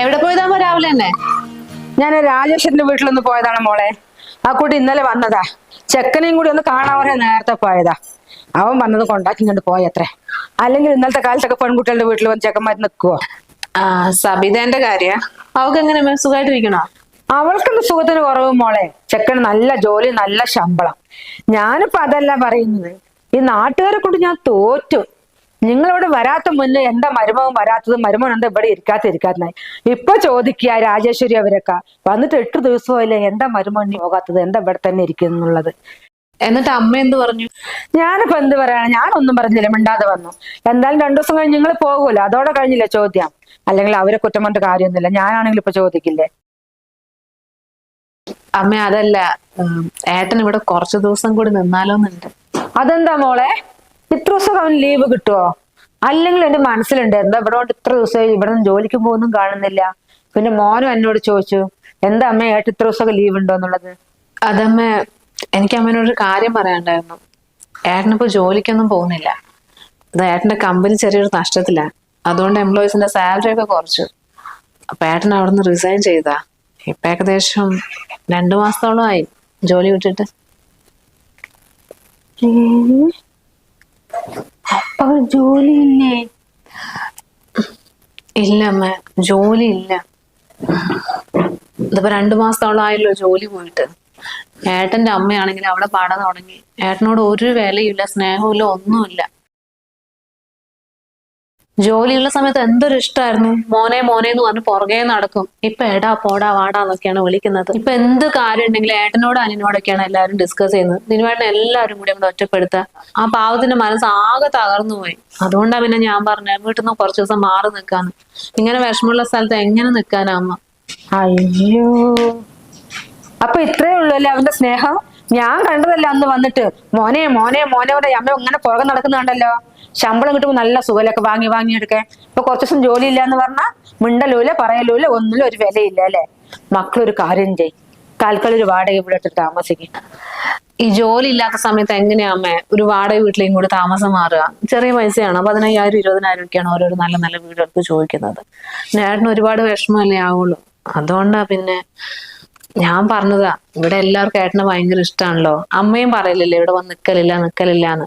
എവിടെ പോയതാമോ രാവിലെ തന്നെ? ഞാൻ രാജേഷിന്റെ വീട്ടിലൊന്ന് പോയതാണ് മോളെ. ആ കുട്ടി ഇന്നലെ വന്നതാ. ചെക്കനെയും കൂടി ഒന്ന് കാണാൻ പറയാൻ നേരത്തെ പോയതാ. അവൻ വന്നത് കൊണ്ടാക്കി ഇങ്ങോട്ട് പോയത്രേ. അല്ലെങ്കിൽ ഇന്നലത്തെ കാലത്തൊക്കെ പെൺകുട്ടികളുടെ വീട്ടിൽ വന്ന് ചെക്കന്മാർ നിൽക്കുവോ ആ സബിതേന്റെ കാര്യ. അവൾക്ക് എങ്ങനെ സുഖമായിട്ടിരിക്കണോ അവൾക്കൊന്ന് സുഖത്തിന് കുറവ് മോളെ? ചെക്കന് നല്ല ജോലി നല്ല ശമ്പളം. ഞാനിപ്പോ അതല്ല പറയുന്നത്. ഈ നാട്ടുകാരെ കൊണ്ട് ഞാൻ തോറ്റു. നിങ്ങളിവിടെ വരാത്ത മുന്നേ എന്താ മരുമകൻ വരാത്തത്? മരുമകൻ എന്താ ഇവിടെ ഇരിക്കാത്ത ഇരിക്കാത്തതായി ഇപ്പൊ ചോദിക്കുക രാജേശ്വരി അവരൊക്കെ. വന്നിട്ട് എട്ട് ദിവസമായില്ലേ? എന്താ മരുമകൻ പോകാത്തത്? എന്താ ഇവിടെ തന്നെ ഇരിക്കുന്നുള്ളത്? എന്നിട്ട് അമ്മ എന്ത് പറഞ്ഞു? ഞാനിപ്പോ എന്ത് പറയാണ്? ഞാനൊന്നും പറഞ്ഞില്ല. മിണ്ടാതെ വന്നു. എന്തായാലും രണ്ടു ദിവസം കഴിഞ്ഞ് നിങ്ങൾ പോകൂല? അതോടെ കഴിഞ്ഞില്ല ചോദ്യം? അല്ലെങ്കിൽ അവരെ കുറ്റം കൊണ്ട് കാര്യമൊന്നുമില്ല. ഞാനാണെങ്കിൽ ഇപ്പൊ ചോദിക്കില്ലേ? അമ്മ അതല്ല. ഏട്ടൻ ഇവിടെ കുറച്ചു ദിവസം കൂടി നിന്നാലോന്നുണ്ട്. അതെന്താ മോളെ? ഇത്ര ദിവസം അവൻ ലീവ് കിട്ടുമോ അല്ലെങ്കിൽ എന്റെ മനസ്സിലുണ്ട് എന്താ ഇവിടെ കൊണ്ട് ഇത്ര ദിവസം ഇവിടെ നിന്ന് ജോലിക്ക് പോകുന്നും കാണുന്നില്ല. പിന്നെ മോനും എന്നോട് ചോദിച്ചു എന്താ അമ്മ ഏട്ട് ഇത്ര ദിവസമൊക്കെ ലീവ് ഉണ്ടോ എന്നുള്ളത്? അതമ്മ എനിക്ക് അമ്മേനോടൊരു കാര്യം പറയാനുണ്ടായിരുന്നു. ഏട്ടനിപ്പോ ജോലിക്കൊന്നും പോകുന്നില്ല. അത് ഏട്ടന്റെ കമ്പനി ചെറിയൊരു നഷ്ടത്തിലാണ് അതുകൊണ്ട് എംപ്ലോയീസിന്റെ സാലറി ഒക്കെ കുറച്ചു. അപ്പൊ ഏട്ടൻ അവിടെ നിന്ന് റിസൈൻ ചെയ്താ. ഇപ്പൊ ഏകദേശം രണ്ടു മാസത്തോളമായി ജോലി വിട്ടിട്ട്. അപ്പൊ ജോലിയില്ലേ? ഇല്ല അമ്മ ജോലി ഇല്ല ഇതിപ്പോ രണ്ടു മാസത്തോളം ആയല്ലോ ജോലി പോയിട്ട്. ഏട്ടന്റെ അമ്മയാണെങ്കിൽ അവിടെ പാടാൻ തുടങ്ങി. ഏട്ടനോട് ഒരു വിലയില്ല സ്നേഹമില്ല ഒന്നുമില്ല. ജോലിയുള്ള സമയത്ത് എന്തൊരു ഇഷ്ടമായിരുന്നു മോനെ മോനെ എന്ന് പറഞ്ഞ് പുറകെ നടക്കും. ഇപ്പൊ എടാ പോടാ വാടാ എന്നൊക്കെയാണ് വിളിക്കുന്നത്. ഇപ്പൊ എന്ത് കാര്യം ഉണ്ടെങ്കിലും ഏട്ടനോട് അനിയനോടൊക്കെയാണ് എല്ലാവരും ഡിസ്കസ് ചെയ്യുന്നത്. ദിനുവേട്ടനെ എല്ലാവരും കൂടി നമ്മൾ ഒറ്റപ്പെടുത്തുക ആ പാവത്തിന്റെ മനസ്സ് ആകെ തകർന്നു പോയി. അതുകൊണ്ടാ പിന്നെ ഞാൻ പറഞ്ഞ വീട്ടിൽ നിന്ന് കുറച്ച് ദിവസം മാറി നിൽക്കാന്ന് ഇങ്ങനെ വിഷമമുള്ള സ്ഥലത്ത് എങ്ങനെ നിൽക്കാനാമ്മ അയ്യോ. അപ്പൊ ഇത്രേ ഉള്ളൂ അല്ലേ അവന്റെ സ്നേഹം? ഞാൻ കണ്ടതല്ല അന്ന് വന്നിട്ട് മോനെ മോനെ മോനെ അമ്മ ഇങ്ങനെ പുറകെ നടക്കുന്നുണ്ടല്ലോ ശമ്പളം കിട്ടുമ്പോൾ നല്ല സുഖലൊക്കെ വാങ്ങി വാങ്ങി എടുക്കേ ഇപ്പൊ കുറച്ച് ദിവസം ജോലി ഇല്ല എന്ന് പറഞ്ഞാൽ മിണ്ടലൂല പറയലൂല ഒന്നിലും ഒരു വിലയില്ല അല്ലെ? മക്കളൊരു കാര്യം ചെയ്. കാൽക്കളി ഒരു വാടക എടുത്ത് താമസിക്കും. ഈ ജോലി ഇല്ലാത്ത സമയത്ത് എങ്ങനെയാ അമ്മേ? ഒരു വാടക വീട്ടിലേയും കൂടി താമസം മാറുക. ചെറിയ പൈസയാണ്. അപ്പൊ പതിനയ്യായിരം ഇരുപതിനായിരം ഒക്കെയാണ് ഓരോരോ നല്ല നല്ല വീടെടുത്ത് ചോദിക്കുന്നത്. നേട്ടന് ഒരുപാട് വിഷമമല്ലേ ആവുള്ളൂ. അതുകൊണ്ടാ പിന്നെ ഞാൻ പറഞ്ഞതാ ഇവിടെ എല്ലാവർക്കും ഏട്ടനെ ഭയങ്കര ഇഷ്ടമാണല്ലോ അമ്മയും പറയലില്ലേ ഇവിടെ വന്ന് നിക്കലില്ല നിക്കലില്ലാന്ന്.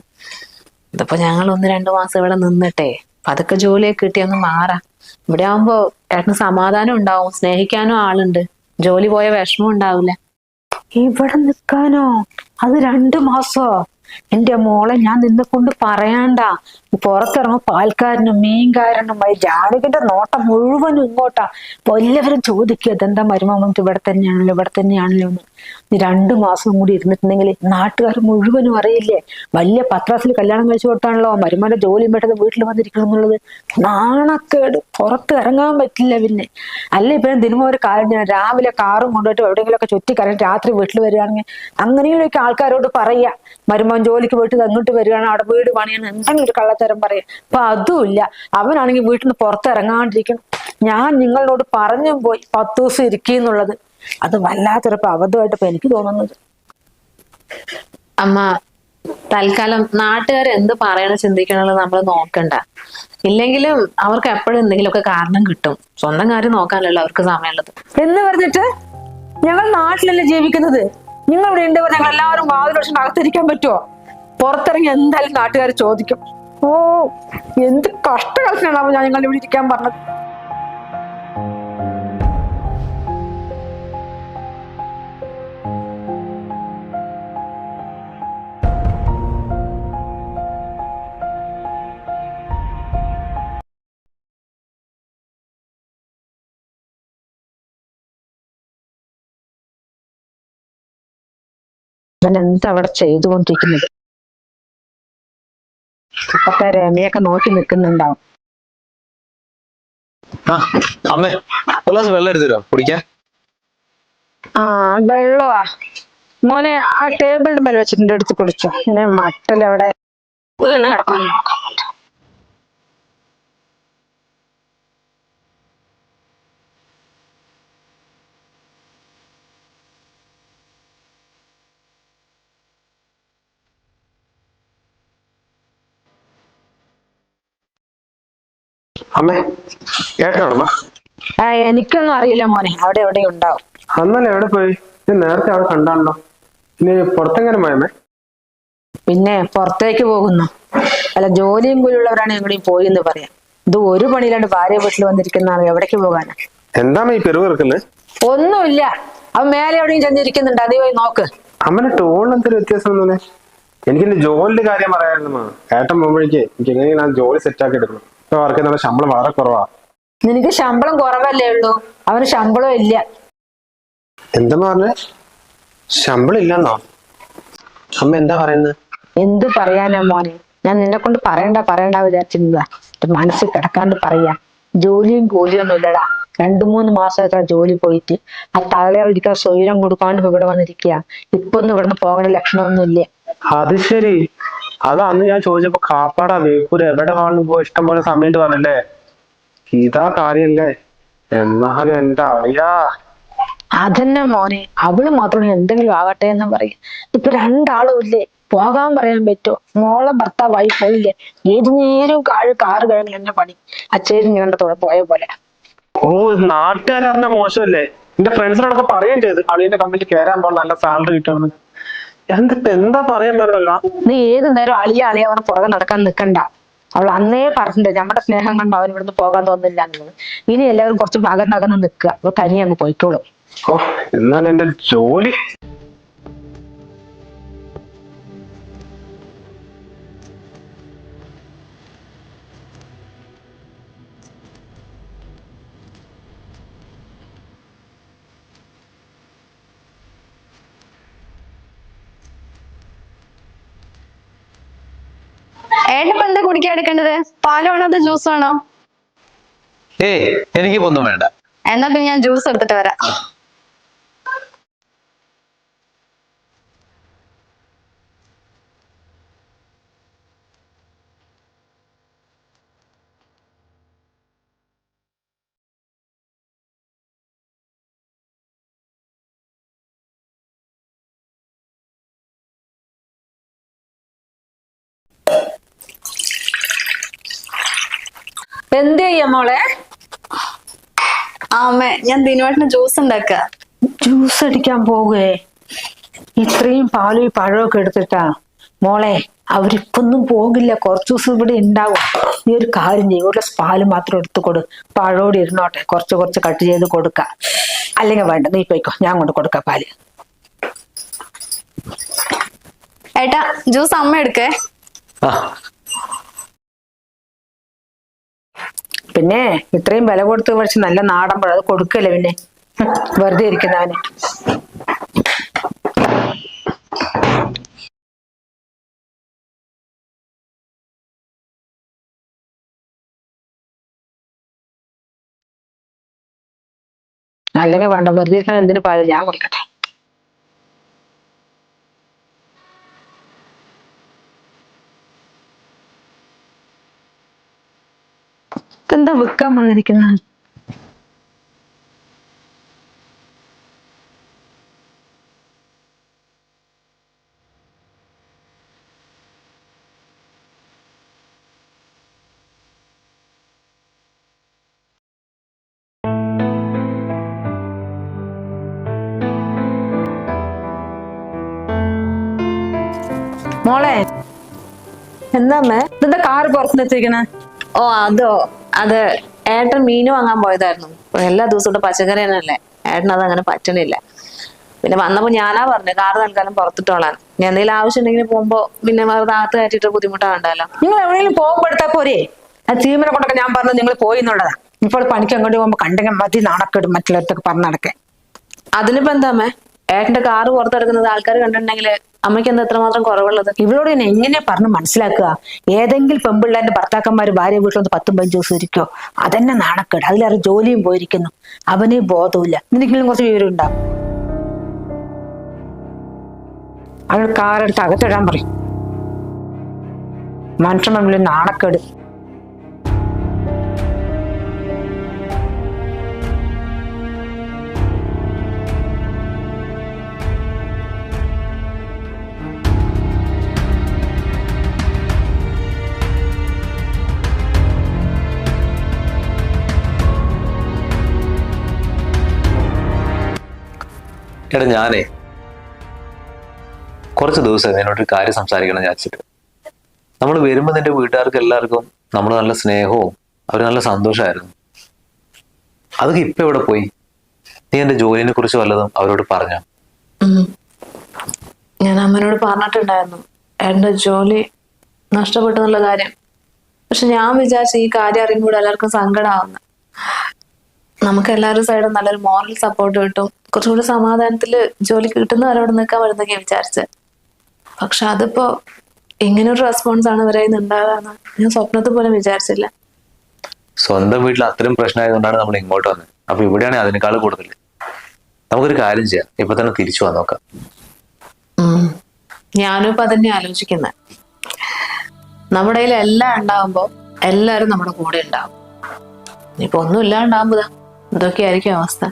ഇതിപ്പോ ഞങ്ങൾ ഒന്ന് രണ്ടു മാസം ഇവിടെ നിന്നിട്ടെ. പതുക്കെ ജോലിയൊക്കെ കിട്ടിയൊന്ന് മാറാം. ഇവിടെ ആവുമ്പോ ഏട്ടന് സമാധാനം ഉണ്ടാവും സ്നേഹിക്കാനും ആളുണ്ട്. ജോലി പോയ വിഷമം ഉണ്ടാവില്ല ഇവിടെ നിൽക്കാനോ അത് രണ്ടു മാസോ? എന്റെ മോളെ ഞാൻ നിന്നെ കൊണ്ട് പറയാണ്ട. പുറത്തിറങ്ങും. പാൽക്കാരനും മീൻകാരനും ഈ ജാനകിന്റെ നോട്ടം മുഴുവനും ഇങ്ങോട്ടാ. അപ്പൊ എല്ലാവരും ചോദിക്കുക ഇതെന്താ മരുമം ഇവിടെ തന്നെയാണല്ലോ ഇവിടെ തന്നെയാണല്ലോ എന്ന്. രണ്ടു മാസം കൂടി ഇരുന്നിട്ടുണ്ടെങ്കിൽ നാട്ടുകാർ മുഴുവനും അറിയില്ലേ? വലിയ പത്രാസിൽ കല്യാണം കഴിച്ചു കൊടുത്താണല്ലോ മരുമന്റെ ജോലിയും പെട്ടത് വീട്ടിൽ വന്നിരിക്കണം എന്നുള്ളത്. നാണക്കേട്. പുറത്ത് ഇറങ്ങാൻ പറ്റില്ല പിന്നെ. അല്ല ഇപ്പൊ ദിനമോ ഒരു കാര്യം. രാവിലെ കാറും കൊണ്ടുപോയിട്ട് ചുറ്റി കറങ്ങി രാത്രി വീട്ടിൽ വരികയാണെങ്കിൽ അങ്ങനെയൊക്കെ ആൾക്കാരോട് പറയാ. മരുമോൻ ജോലിക്ക് പോയിട്ട് അങ്ങോട്ട് വരികയാണ് അവിടെ വീട് പണിയാണ് എന്തെങ്കിലും ഒരു കള്ളത്തരം പറയും. അപ്പൊ അതുമില്ല. അവനാണെങ്കിൽ വീട്ടിൽ നിന്ന് പുറത്തിറങ്ങാണ്ടിരിക്കണം. ഞാൻ നിങ്ങളോട് പറഞ്ഞു പോയി പത്ത് ദിവസം ഇരിക്കുന്നുള്ളത് അത് വല്ലാത്തൊരു അബദ്ധമായിട്ട് ഇപ്പൊ എനിക്ക് തോന്നുന്നത്. അമ്മ തൽക്കാലം നാട്ടുകാർ എന്ത് പറയണ ചിന്തിക്കണമെന്ന് നമ്മൾ നോക്കണ്ട. ഇല്ലെങ്കിലും അവർക്ക് എപ്പോഴും എന്തെങ്കിലുമൊക്കെ കാരണം കിട്ടും. സ്വന്തം കാര്യം നോക്കാനല്ലോ അവർക്ക് സമയമുള്ളത്. എന്ന് പറഞ്ഞിട്ട് ഞങ്ങൾ നാട്ടിലല്ലേ ജീവിക്കുന്നത്? നിങ്ങൾ ഇവിടെ ഉണ്ട് ഞങ്ങൾ എല്ലാവരും വാതിൽ വർഷം അകത്തിരിക്കാൻ പറ്റുമോ പുറത്തിറങ്ങി എന്തായാലും നാട്ടുകാർ ചോദിക്കും. ഓ എന്ത് കഷ്ടകാലത്തിനാണാവോ ഞാൻ നിങ്ങൾ ഇവിടെ ഇരിക്കാൻ പറഞ്ഞത്? അവൻ എന്താ അവിടെ ചെയ്തുകൊണ്ടിരിക്കുന്നത്? ഇപ്പത്തെ രമയൊക്കെ നോക്കി നിൽക്കുന്നുണ്ടാവും ആ അമ്മേ ഒരു ഗ്ലാസ് വെള്ളം എടുത്തു തരുമോ കുടിക്കാൻ? ആ വെള്ളമാ മോനെ ആ ടേബിളിന്റെ മേലെ വെച്ചിട്ടുണ്ട് എടുത്ത് കുടിച്ചോ. പിന്നെ മട്ടൽ അവിടെ വീണ് കിടക്കുന്നു. അമ്മേ ഏട്ടനാണമ്മ ആ എനിക്കൊന്നും അറിയില്ല മോനെ. അവിടെ എവിടെ ഉണ്ടാവും. അന്നല്ലേ എവിടെ പോയി? ഞാൻ നേരത്തെ അവിടെ കണ്ടാണല്ലോ. ഇനി പുറത്തെങ്ങനെ പോയമേ പിന്നെ പുറത്തേക്ക് പോകുന്നു. അല്ല ജോലിയും കൂലിയുള്ളവരാണ് എവിടെയും പോയി എന്ന് പറയാം. ഇത് ഒരു പണിയിലാണ്ട് ഭാര്യ വീട്ടിൽ വന്നിരിക്കുന്ന ആൾ എവിടേക്ക് പോകാനാ? എന്താണ് ഈ പെരുവ് ഇറക്കുന്നത് ഒന്നുമില്ല. അവൻ മേലെ എവിടെയും ചെന്നിരിക്കുന്നുണ്ട്. അതേ പോയി നോക്ക്. അമ്മന്റെ ടോണിൽ എന്തൊരു വ്യത്യാസം വന്നേ? എനിക്ക് എന്റെ ജോലിയുടെ കാര്യം പറയാനുള്ള ഏട്ടൻ പോകുമ്പോഴേക്ക് എനിക്ക് എങ്ങനെയാണ് ആ ജോലി സെറ്റ് ആക്കി എടുക്കണം. ഇപ്പൊ വർക്ക് ചെയ്യുന്ന ശമ്പളം വളരെ കുറവാ. നിനക്ക് ശമ്പളം കുറവല്ലേ ഉള്ളൂ? അവന് ശമ്പളം ഇല്ല. എന്താ പറഞ്ഞ? ശമ്പളം ഇല്ലെന്നോ? അമ്മ എന്താ പറയുന്നത് എന്ത് പറയാനാ മോനെ? ഞാൻ നിന്നെ കൊണ്ട് പറയണ്ട പറയണ്ട വിചാരിച്ചിരുന്നതാ. എന്റെ മനസ്സിൽ കിടക്കാണ്ട് പറയാ. ജോലിയും കൂലിയും ഒന്നും ഇല്ലടാ രണ്ടു മൂന്ന് മാസം എത്ര ജോലി പോയിട്ട് ആ തള്ളയൊരിക്കൽ സ്വൈരം കൊടുക്കാണ്ട് ഇവിടെ വന്നിരിക്കുക ഇപ്പൊ ഒന്നും ഇവിടുന്ന് പോകേണ്ട ലക്ഷണമൊന്നും ഇല്ല അത് ശരി. അത് അന്ന് ഞാൻ ചോദിച്ചപ്പോ കാപ്പാടാ ബേപ്പൂര് എവിടെ കാണുന്നു? പോ ഇഷ്ടം പോലെ സമയത്ത് പറഞ്ഞല്ലേ? ഇതാ കാര്യല്ലേ? എന്നാലും എന്റെ അറിയാ. അതന്നെ മോനെ അവൾ മാത്രം എന്തെങ്കിലും ആകട്ടെ എന്ന് പറയും. ഇപ്പൊ രണ്ടാളും ഇല്ലേ? പോകാൻ പറയാൻ പറ്റുമോ മോളെ ഭർത്താവായി പോയില്ലേ ഏതു നേരവും കാഴ് കാറ് കഴിഞ്ഞ എന്നെ പണി. അച്ഛനും കണ്ടത്തോടെ പോയ പോലെ. ഓ നാട്ടുകാരറിഞ്ഞ മോശമല്ലേ? എന്റെ ഫ്രണ്ട്സിനോടൊക്കെ പറയുകയും ചെയ്ത്. അളിയന്റെ കമ്പനിയിൽ കയറാൻ പോകാൻ നല്ല സാലറി കിട്ടുമെന്ന്. എന്താ പറയാൻ പറ്റില്ല നീ ഏത് നേരം അളിയ അളിയ അവനെ പുറകെ നടക്കാൻ നിൽക്കണ്ട അവൾ അന്നേ പറഞ്ഞിട്ടുണ്ട് നമ്മുടെ സ്നേഹം കണ്ട് അവൻ ഇവിടുന്ന് പോകാൻ തോന്നില്ല എന്നുള്ളത്. ഇനി എല്ലാവരും കുറച്ച് അകന്നകന്ന് നിക്കുക നിൽക്കുക. അപ്പൊ തനിയെ അങ്ങ് പോയിക്കോളും. എന്നാൽ എന്റെ ജോലി ഏട്ടനിപ്പോ എന്താ കുടിക്കാൻ എടുക്കേണ്ടത്? പാലാണോ അതോ ജ്യൂസ് ആണോ ഏയ് എനിക്ക് ഒന്നും വേണ്ട. എന്നാ പിന്നെ ഞാൻ ജ്യൂസ് എടുത്തിട്ട് വരാം. എന്ത് ചെയ്യാ മോളെ? ആമേ ഞാൻ ദിനുവേട്ടന് ജ്യൂസ് ഉണ്ടാക്ക. ജ്യൂസ് അടിക്കാൻ പോകുകയെ ഇത്രയും പാലും ഈ പഴമൊക്കെ എടുത്തിട്ടാ. മോളെ അവരിപ്പൊന്നും പോകില്ല. കുറച്ചു ദിവസം ഇവിടെ ഉണ്ടാവും. നീ ഒരു കാര്യം ചെയ്യും. ഒരു ഗ്ലാസ് പാൽ മാത്രം എടുത്തു കൊടു. പഴോടി ഇരുന്നോട്ടെ. കുറച്ച് കുറച്ച് കട്ട് ചെയ്ത് കൊടുക്ക. അല്ലെങ്കിൽ വേണ്ട നീ പോയിക്കോ. ഞാൻ കൊണ്ട് കൊടുക്ക പാൽ. ഏട്ടാ ജ്യൂസ് അമ്മ എടുക്കേ? ആ. പിന്നെ ഇത്രയും വില കൊടുത്ത് കുറച്ച് നല്ല നാടൻ പഴം അത് കൊടുക്കല്ലേ പിന്നെ? വെറുതെ ഇരിക്കുന്നവന് അല്ലെങ്കിൽ വേണ്ട വെറുതെ ഇരിക്കാൻ എന്തിനു പാൽ ഞാൻ കൊടുക്കട്ടെ. എന്താ വിൽക്കാൻ വന്നിരിക്കുന്നത് മോളെ എന്താ അമ്മേ? ഇതെന്താ കാറ് പുറത്ത് നിർത്തിയിരിക്കണേ ഓ അതോ. അത് ഏട്ടൻ മീൻ വാങ്ങാൻ പോയതായിരുന്നു. എല്ലാ ദിവസവും ഇവിടെ പച്ചക്കറി തന്നെയല്ലേ? ഏട്ടൻ അത് അങ്ങനെ പറ്റണില്ല. പിന്നെ വന്നപ്പോ ഞാനാ പറഞ്ഞു കാറ് തൽക്കാലം പുറത്തിട്ടോളാൻ ഇനി എന്തെങ്കിലും ആവശ്യം ഉണ്ടെങ്കിൽ പോകുമ്പോ പിന്നെ വെറുതെ അകത്ത് കയറ്റിട്ട് ബുദ്ധിമുട്ടാണ്ടല്ലോ നിങ്ങൾ എവിടെയെങ്കിലും പോകുമ്പോ എടുത്താ പോരെ? ആ ചീമനെ കൊണ്ടൊക്കെ ഞാൻ പറഞ്ഞു നിങ്ങൾ പോയി എന്നുള്ളതാ. ഇപ്പോൾ പണിക്ക് അങ്ങോട്ട് പോകുമ്പോ കണ്ടെങ്കിൽ മതി നാണക്കെടും മറ്റുള്ളവർത്തൊക്കെ പറഞ്ഞു നടക്കേ. അതിനിപ്പോ എന്താ ഏട്ടന്റെ കാറ് പുറത്തെടുക്കുന്നത് ആൾക്കാർ കണ്ടിട്ടുണ്ടെങ്കിൽ അമ്മയ്ക്ക് എന്താ എത്രമാത്രം കുറവുള്ളത്? ഇവളോട് ഞാൻ എങ്ങനെ പറഞ്ഞ് മനസ്സിലാക്കുക? ഏതെങ്കിലും പെമ്പിള്ളേന്റെ ഭർത്താക്കന്മാര് ഭാര്യ വീട്ടിൽ വന്ന് പത്തും പതിനഞ്ച് ദിവസം ഇരിക്കോ അതന്നെ നാണക്കേട്. അതിലേറെ ജോലിയും പോയിരിക്കുന്നു. അവന് ബോധമില്ല നിനക്കെങ്കിലും കുറച്ച് വിവരം ഉണ്ടാവും അവൾ കാറെടുത്ത് അകത്തിടാൻ പറയും. മനുഷ്യൻ തമ്മിൽ നാണക്കേട്. എടാ ഞാനേ കുറച്ച് ദിവസം നിന്നോട് ഒരു കാര്യം സംസാരിക്കണം വിചാരിച്ചിട്ട്. നമ്മൾ വരുമ്പോൾ നിന്റെ വീട്ടുകാർക്ക് എല്ലാവർക്കും നമ്മൾ നല്ല സ്നേഹവും അവർ നല്ല സന്തോഷമായിരുന്നു. അതൊക്കെ ഇപ്പൊ എവിടെ പോയി? നീ എന്റെ ജോലിനെ കുറിച്ച് വല്ലതും അവരോട് പറഞ്ഞോ? ഞാൻ അമ്മനോട് പറഞ്ഞിട്ടുണ്ടായിരുന്നു. എന്റെ ജോലി നഷ്ടപ്പെട്ടു എന്നുള്ള കാര്യം. പക്ഷെ ഞാൻ വിചാരിച്ചു ഈ കാര്യം അറിയുമ്പോൾ എല്ലാവർക്കും സങ്കടമാവുന്ന നമുക്ക് എല്ലാവരും സൈഡും നല്ലൊരു മോറൽ സപ്പോർട്ട് കിട്ടും. കുറച്ചുകൂടി സമാധാനത്തിൽ ജോലി കിട്ടുന്ന അവിടെ നിൽക്കാൻ വരുന്നൊക്കെ വിചാരിച്ച്. പക്ഷെ അതിപ്പോ ഇങ്ങനൊരു റെസ്പോൺസ് ആണ് ഇവരെ ഉണ്ടാകാന്ന്. ഞാൻ സ്വപ്നത്തിൽ പോലും വിചാരിച്ചില്ല. സ്വന്തം വീട്ടിൽ അത്രയും പ്രശ്നമായതുകൊണ്ടാണ് നമ്മൾ ഇങ്ങോട്ട് വന്നത്. അപ്പൊ ഇവിടെയാണ് അതിനേക്കാൾ കൂടുതൽ. നമുക്കൊരു കാര്യം ചെയ്യാം. ഇപ്പൊ തന്നെ തിരിച്ചു വന്ന് നോക്കാം. ഞാനും ഇപ്പൊ അതന്നെ ആലോചിക്കുന്നത് നമ്മുടെ കയ്യിൽ എല്ലാം ഉണ്ടാവുമ്പോ എല്ലാരും നമ്മുടെ കൂടെ ഉണ്ടാവും. ഇപ്പൊ ഒന്നും ഇല്ലാണ്ടാവുമ്പോ ഇതൊക്കെയായിരിക്കും അവസ്ഥ.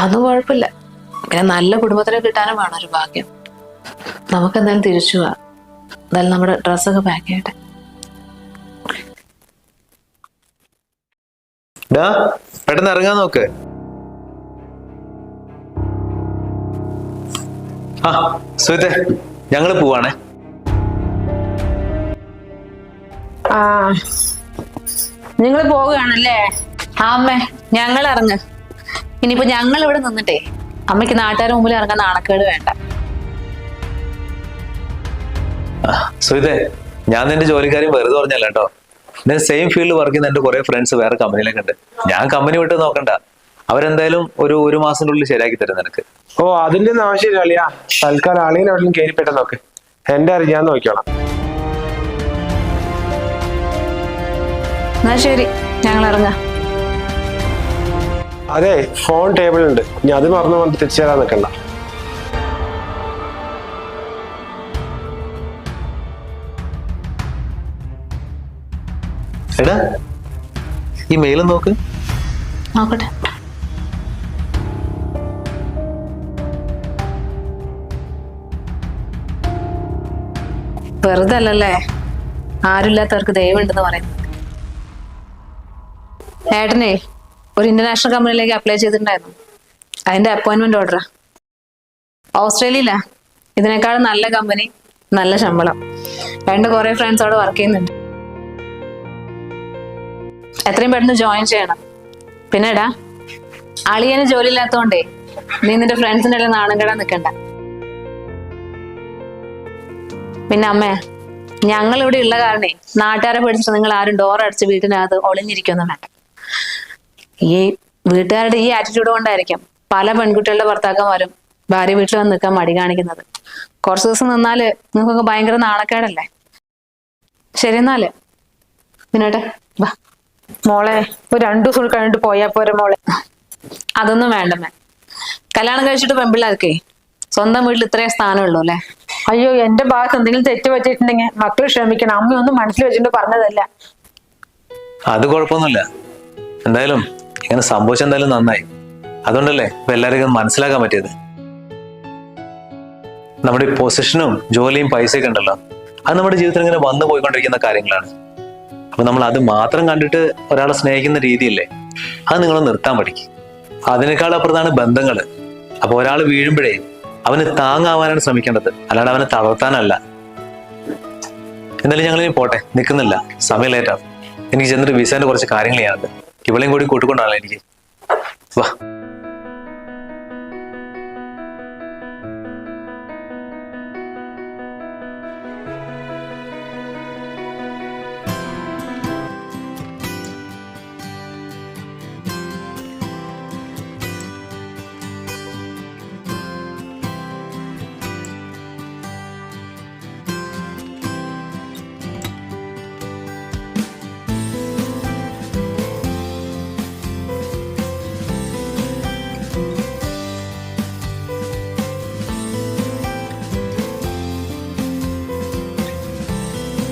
അതൊന്നും കുഴപ്പമില്ല. പിന്നെ നല്ല കുടുംബത്തിനെ കിട്ടാനും വേണം ഒരു ഭാഗ്യം. നമുക്ക് എന്തായാലും തിരിച്ചു പോവാം. എന്തായാലും നമ്മുടെ ഡ്രസ്സൊക്കെ പാക്ക് ചെയ്യട്ടെ. പെട്ടെന്ന് ഇറങ്ങാൻ നോക്ക്. ആ സുഹൃത്തെ ഞങ്ങൾ പോവാണേ. ആ നിങ്ങൾ പോവുകയാണല്ലേ? അമ്മേ ഞങ്ങൾ ഇറങ്ങ് ഇനിയിപ്പോ ഞങ്ങൾ ഇവിടെ നിന്നിട്ടേ അമ്മയ്ക്ക് നാട്ടുകാരുടെ മുമ്പിൽ ഇറങ്ങാൻ നാണക്കേട് വേണ്ട. സുഹിതേ ഞാൻ നിന്റെ ജോലിക്കാരും വെറുതെ പറഞ്ഞല്ല കേട്ടോ. നിന്റെ സെയിം ഫീൽഡിൽ വർക്ക് ചെയ്യുന്ന എന്റെ കുറെ ഫ്രണ്ട്സ് വേറെ കമ്പനിയിലൊക്കെ ഉണ്ട്. ഞാൻ കമ്പനി വിട്ട് നോക്കണ്ട. അവരെന്തായാലും ഒരു ഒരു മാസത്തിനുള്ളിൽ ശരിയാക്കി തരും നിനക്ക്. ഓ അതിന്റെ ഒന്നും ആവശ്യമില്ല അളിയാ. തൽക്കാലം അളിയനെ എവിടെയും കയറിപ്പെട്ട നോക്ക്. എന്റെ അറിയാൻ നോക്കിയോളാം നോക്കിക്കോളാം. എന്നാ ശരി ഞങ്ങൾ ഇറങ്ങാം അതെ ഫോൺ ടേബിൾ ഉണ്ട്. ഇനി അത് മറന്നു കൊണ്ട് തിരിച്ചു തരാൻ നിൽക്കണ്ട. എടാ ഈ മെയിലും നോക്ക്. നോക്കട്ടെ. വെറുതെ അല്ലല്ലേ ആരുമില്ലാത്തവർക്ക് ദയവുണ്ടെന്ന് പറയുന്നത്. ഏട്ടനെ ഒരു ഇന്റർനാഷണൽ കമ്പനിയിലേക്ക് അപ്ലൈ ചെയ്തിട്ടുണ്ടായിരുന്നു. അതിന്റെ അപ്പോയിന്റ്മെന്റ് ഓർഡറാ ഓസ്ട്രേലിയയിലാ. ഇതിനേക്കാളും നല്ല കമ്പനി നല്ല ശമ്പളം. രണ്ട് കുറേ ഫ്രണ്ട്സ് അവിടെ വർക്ക് ചെയ്യുന്നുണ്ട്. എത്രയും പെട്ടെന്ന് ജോയിൻ ചെയ്യണം. പിന്നെടാ അളിയന് ജോലി ഇല്ലാത്തോണ്ടേ നീ നിന്റെ ഫ്രണ്ട്സിന്റെ എല്ലാം നാണം നിൽക്കണ്ട പിന്നെ അമ്മേ ഞങ്ങൾ ഇവിടെ ഉള്ള കാരണേ നാട്ടുകാരെ പേടിച്ചിട്ട് നിങ്ങൾ ആരും ഡോർ അടിച്ച് വീട്ടിനകത്ത് ഒളിഞ്ഞിരിക്കൊന്നും വേണ്ട. ഈ വീട്ടുകാരുടെ ഈ ആറ്റിറ്റ്യൂഡ് കൊണ്ടായിരിക്കും പല പെൺകുട്ടികളുടെ ഭർത്താക്കന്മാരും ഭാര്യ വീട്ടിൽ വന്ന് നിൽക്കാൻ മടി കാണിക്കുന്നത്. കുറച്ച് ദിവസം നിന്നാൽ നിങ്ങൾക്കൊക്കെ ഭയങ്കര നാണക്കേടല്ലേ? ശരി എന്നാൽ. പിന്നോട്ടെ വാ. മോളെ ഒരു രണ്ടു ദിവസം കഴിഞ്ഞിട്ട് പോയാ പോരെ മോളെ. അതൊന്നും വേണ്ടമ്മേ കല്യാണം കഴിച്ചിട്ട് പെൺപിള്ളേർക്കേ സ്വന്തം വീട്ടിൽ ഇത്രയും സ്ഥാനമുള്ളൂ അല്ലേ? അയ്യോ എന്റെ ഭാഗത്ത് എന്തെങ്കിലും തെറ്റ് പറ്റിയിട്ടുണ്ടെങ്കിൽ മക്കൾ ക്ഷമിക്കണം. അമ്മയൊന്നും മനസ്സിൽ വെച്ചിട്ട് പറഞ്ഞതല്ല. അത് കുഴപ്പമൊന്നുമില്ല. എന്തായാലും ഇങ്ങനെ സംഭവിച്ച എന്തായാലും നന്നായി. അതുകൊണ്ടല്ലേ ഇപ്പൊ എല്ലാവരും മനസ്സിലാക്കാൻ പറ്റിയത്? നമ്മുടെ ഈ പൊസിഷനും ജോലിയും പൈസയൊക്കെ ഉണ്ടല്ലോ. അത് നമ്മുടെ ജീവിതത്തിൽ ഇങ്ങനെ വന്നു പോയിക്കൊണ്ടിരിക്കുന്ന കാര്യങ്ങളാണ്. അപ്പൊ നമ്മൾ അത് മാത്രം കണ്ടിട്ട് ഒരാളെ സ്നേഹിക്കുന്ന രീതിയില്ലേ അത് നിങ്ങൾ നിർത്താൻ പഠിക്കും. അതിനേക്കാൾ അപ്പുറത്താണ് ബന്ധങ്ങൾ അപ്പൊ ഒരാൾ വീഴുമ്പോഴേ അവന് താങ്ങാവാനാണ് ശ്രമിക്കേണ്ടത്. അല്ലാണ്ട് അവനെ തളർത്താനല്ല. എന്നാലും ഞങ്ങൾ ഇനി പോട്ടെ. നിൽക്കുന്നില്ല. സമയം ലേറ്റാണ് എനിക്ക് ചെന്നിട്ട് വിസേന്റെ കുറച്ച് കാര്യങ്ങൾ ചെയ്യാനുണ്ട്. ഇവളെയും കൂടി കൂട്ടിക്കൊണ്ടാണല്ലോ എനിക്ക്. വാ.